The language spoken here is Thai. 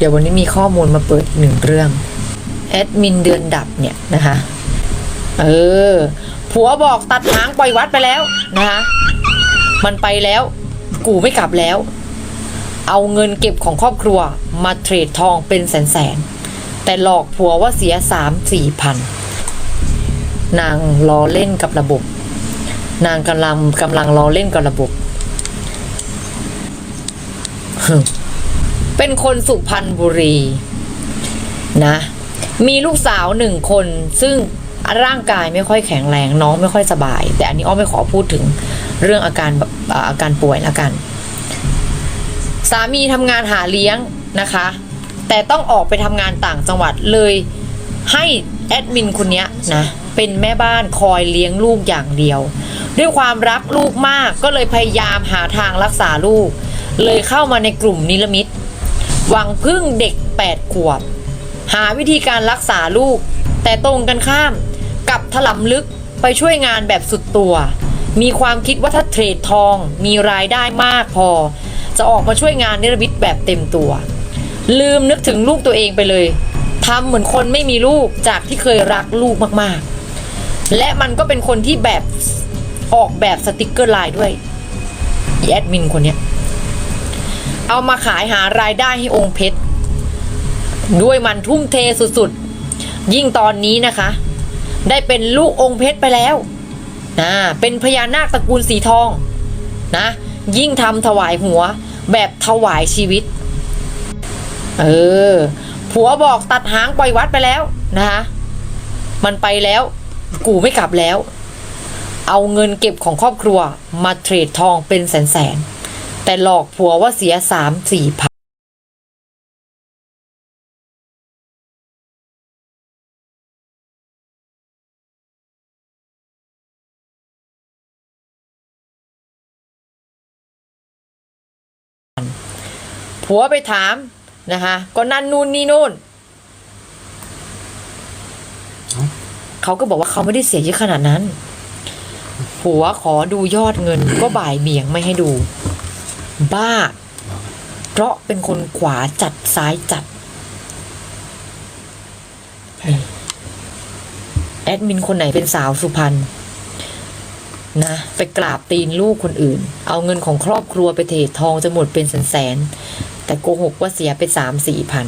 เดี๋ยววันนี้มีข้อมูลมาเปิดอีกหนึ่งเรื่องแอดมินเดือนดับเนี่ยนะคะเออผัวบอกตัดหางปล่อยวัดไปแล้วนะคะมันไปแล้ว กูไม่กลับแล้ว เอาเงินเก็บของครอบครัว มาเทรดทองเป็นแสนแสนๆแต่หลอกผัวว่าเสียสามสี่พันนางล้อเล่นกับระบบ นางกำลังกำลังล้อเล่นกับระบบ เป็นคนสุพรรณบุรีนะ มีลูกสาวหนึ่งคนซึ่งร่างกายไม่ค่อยแข็งแรงน้องไม่ค่อยสบาย แต่อันนี้อ้อมไม่ขอพูดถึงเรื่องอาการอาการป่วยแล้วกัน สามีทำงานหาเลี้ยงนะคะ แต่ต้องออกไปทำงานต่างจังหวัดเลยให้แอดมินคนนี้นะเป็นแม่บ้านคอยเลี้ยงลูกอย่างเดียว ด้วยความรักลูกมากก็เลยพยายามหาทางรักษาลูก เลยเข้ามาในกลุ่มนิรมิต หวังพึ่งเด็ก 8 ขวบ หาวิธีการรักษาลูก แต่ตรงกันข้ามกับถลำลึกไปช่วยงานแบบสุดตัว มีความคิดว่าถ้าเทรดทองมีรายได้มากพอ จะออกมาช่วยงานนิรมิตแบบเต็มตัว ลืมนึกถึงลูกตัวเองไปเลยทำเหมือนคนไม่มีลูกจากที่เคยรักลูกมากๆ และมันก็เป็นคนที่แบบออกแบบสติกเกอร์ไลน์ด้วยแอดมินคนเนี้ย เอามาขายหารายได้ให้องค์เพชร ด้วยมันทุ่มเทสุดๆ ยิ่งตอนนี้นะคะ ได้เป็นลูกองค์เพชรไปแล้วนะเป็นพญานาคตระกูลสีทองนะ ยิ่งทำถวายหัวแบบถวายชีวิต เออ ผัวบอกตัดหางปล่อยวัดไปแล้วนะคะมันไปแล้ว กูไม่กลับแล้ว เอาเงินเก็บของครอบครัวมาเทรดทองเป็นแสนแสนๆ แต่หลอกผัวว่าเสียสามสี่พันผัวไปถามนะคะ ก็นั่นนู่นนี่นู่นเขาก็บอกว่าเขาไม่ได้เสียเยอะขนาดนั้น ผัวขอดูยอดเงินก็บ่ายเบี่ยงไม่ให้ดู บ้า เพราะเป็นคนขวาจัดซ้ายจัดนี่แอดมินคนไหนเป็นสาวสุพรรณนะไปกราบตีนลูกคนอื่น เอาเงินของครอบครัวไปเทรดทองจะหมดเป็นแสนๆแต่โกหกว่าเสียไปสามสี่พัน